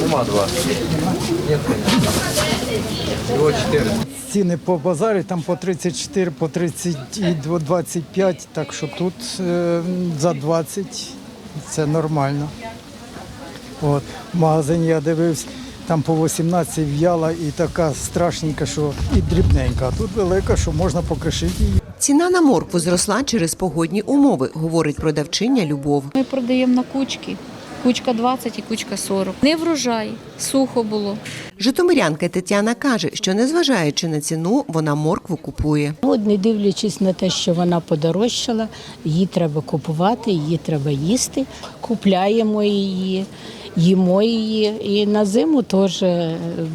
Нема два. Всього чотири. Ціни по базарі там по 34, по 30 і 25, так що тут е, за 20 це нормально. От, магазині я дивився, там по 18 в'яла і така страшненька, що і дрібненька, а тут велика, що можна покришити її. Ціна на моркву зросла через погодні умови, говорить продавчиня Любов. Ми продаємо на кучки. Кучка 20 і кучка 40. Не врожай, сухо було. Житомирянка Тетяна каже, що незважаючи на ціну, вона моркву купує. От не дивлячись на те, що вона подорожчала, її треба купувати, її треба їсти. Купляємо її, їмо її. І на зиму теж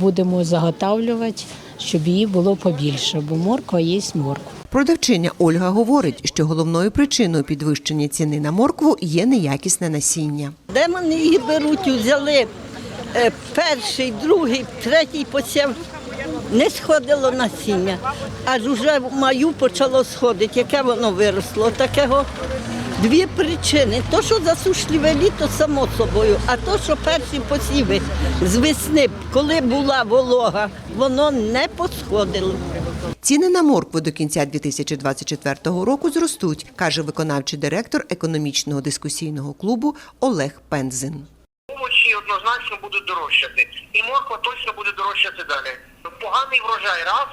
будемо заготавлювати, щоб її було побільше, бо морква є морква. Продавчиня Ольга говорить, що головною причиною підвищення ціни на моркву є неякісне насіння. Де вони її беруть? Взяли е, перший, другий, третій посів. Не сходило насіння, аж уже в маю почало сходити. Яке воно виросло? Такого дві причини. То, що засушливе літо, само собою, а то, що перші посіви з весни, коли була волога, воно не посходило. Ціни на моркву до кінця 2024 року зростуть, каже виконавчий директор економічного дискусійного клубу Олег Пензин. Овочі однозначно будуть дорожчати, і морква точно буде дорожчати далі. Поганий врожай раз.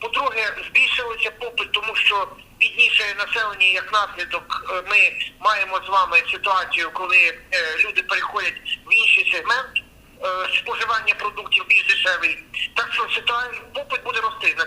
По-друге, збільшилося попит, тому що бідніше населення, як наслідок, е, ми маємо з вами ситуацію, коли е, люди переходять в інший сегмент е, споживання продуктів більш дешевий. Так що ситуація попит буде рости на.